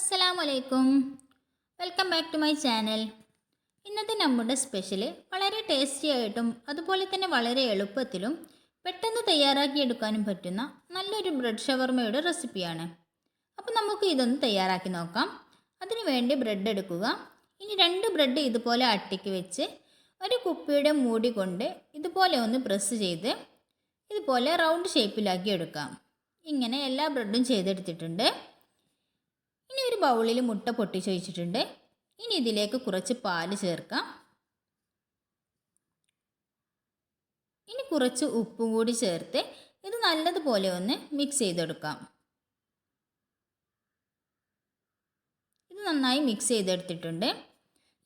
അസ്സലാമലൈക്കും. Welcome back to my channel ഇന്നത്തെ നമ്മുടെ സ്പെഷ്യൽ വളരെ ടേസ്റ്റി ആയിട്ടും അതുപോലെ തന്നെ വളരെ എളുപ്പത്തിലും പെട്ടെന്ന് തയ്യാറാക്കിയെടുക്കാനും പറ്റുന്ന നല്ലൊരു ബ്രെഡ് ഷവർമയുടെ റെസിപ്പിയാണ് അപ്പോൾ നമുക്ക് ഇതൊന്ന് തയ്യാറാക്കി നോക്കാം. അതിനു വേണ്ടി ബ്രെഡ് എടുക്കുക. ഇനി രണ്ട് ബ്രെഡ് ഇതുപോലെ അട്ടിക്ക് വെച്ച് ഒരു കുപ്പിയുടെ മൂടി കൊണ്ട് ഇതുപോലെ ഒന്ന് പ്രസ് ചെയ്ത് ഇതുപോലെ റൗണ്ട് ഷേപ്പിലാക്കി എടുക്കാം. ഇങ്ങനെ എല്ലാ ബ്രെഡും ചെയ്തെടുത്തിട്ടുണ്ട്. ബൗളിൽ മുട്ട പൊട്ടിച്ച് വെച്ചിട്ടുണ്ട് ഇനി ഇതിലേക്ക് കുറച്ച് പാൽ ചേർക്കാം. ഇനി കുറച്ച് ഉപ്പും കൂടി ചേർത്ത് ഇത് നല്ലതുപോലെ ഒന്ന് മിക്സ് ചെയ്തെടുക്കാം. ഇത് നന്നായി മിക്സ് ചെയ്തെടുത്തിട്ടുണ്ട്.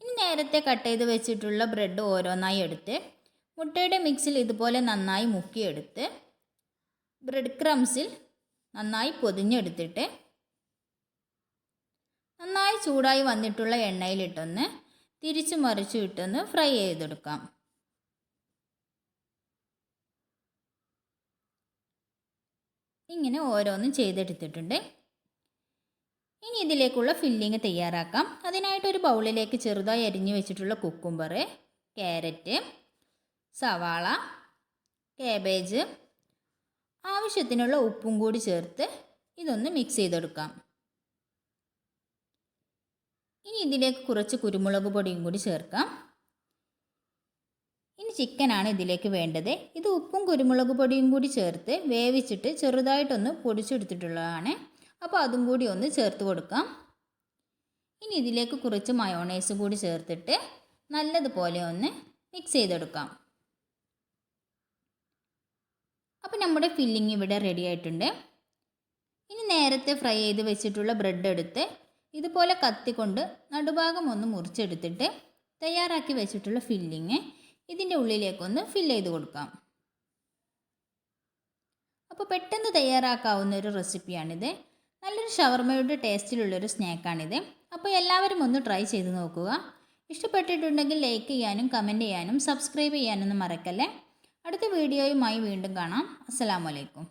ഇനി നേരത്തെ കട്ട് ചെയ്ത് വെച്ചിട്ടുള്ള ബ്രെഡ് ഓരോന്നായി എടുത്ത് മുട്ടയുടെ മിക്സിൽ ഇതുപോലെ നന്നായി മുക്കിയെടുത്ത് ബ്രെഡ് ക്രംസിൽ നന്നായി പൊതിഞ്ഞെടുത്തിട്ട് നന്നായി ചൂടായി വന്നിട്ടുള്ള എണ്ണയിലിട്ടൊന്ന് തിരിച്ചു മറിച്ചു ഇട്ടൊന്ന് ഫ്രൈ ചെയ്തെടുക്കാം. ഇങ്ങനെ ഓരോന്നും ചെയ്തെടുത്തിട്ടുണ്ട്. ഇനി ഇതിലേക്കുള്ള ഫില്ലിങ് തയ്യാറാക്കാം. അതിനായിട്ട് ഒരു ബൗളിലേക്ക് ചെറുതായി അരിഞ്ഞു വെച്ചിട്ടുള്ള കുക്കുംബർ ക്യാരറ്റ് സവാള കാബേജ് ആവശ്യത്തിനുള്ള ഉപ്പും കൂടി ചേർത്ത് ഇതൊന്ന് മിക്സ് ചെയ്തെടുക്കാം. ഇനി ഇതിലേക്ക് കുറച്ച് കുരുമുളക് പൊടിയും കൂടി ചേർക്കാം. ഇനി ചിക്കനാണ് ഇതിലേക്ക് വേണ്ടത്. ഇത് ഉപ്പും കുരുമുളക് പൊടിയും കൂടി ചേർത്ത് വേവിച്ചിട്ട് ചെറുതായിട്ടൊന്ന് പൊടിച്ചെടുത്തിട്ടുള്ളതാണ്. അപ്പോൾ അതും കൂടി ഒന്ന് ചേർത്ത് കൊടുക്കാം. ഇനി ഇതിലേക്ക് കുറച്ച് മയോണൈസ് കൂടി ചേർത്തിട്ട് നല്ലതുപോലെ ഒന്ന് മിക്സ് ചെയ്തെടുക്കാം. അപ്പോൾ നമ്മുടെ ഫില്ലിംഗ് ഇവിടെ റെഡി ആയിട്ടുണ്ട്. ഇനി നേരത്തെ ഫ്രൈ ചെയ്ത് വെച്ചിട്ടുള്ള ബ്രെഡ് എടുത്ത് ഇതുപോലെ കത്തിക്കൊണ്ട് നടുഭാഗം ഒന്ന് മുറിച്ചെടുത്തിട്ട് തയ്യാറാക്കി വെച്ചിട്ടുള്ള ഫില്ലിങ് ഇതിന്റെ ഉള്ളിലേക്കൊന്ന് ഫില്ല് ചെയ്ത് കൊടുക്കാം. അപ്പോൾ പെട്ടെന്ന് തയ്യാറാക്കാവുന്ന ഒരു റെസിപ്പിയാണിത്. നല്ലൊരു ഷവർമയുടെ ടേസ്റ്റിലുള്ളൊരു സ്നാക്കാണിത്. അപ്പോൾ എല്ലാവരും ഒന്ന് ട്രൈ ചെയ്ത് നോക്കുക. ഇഷ്ടപ്പെട്ടിട്ടുണ്ടെങ്കിൽ ലൈക്ക് ചെയ്യാനും കമന്റ് ചെയ്യാനും സബ്സ്ക്രൈബ് ചെയ്യാനൊന്നും മറക്കല്ലേ. അടുത്ത വീഡിയോയുമായി വീണ്ടും കാണാം. അസ്സലാമലൈക്കും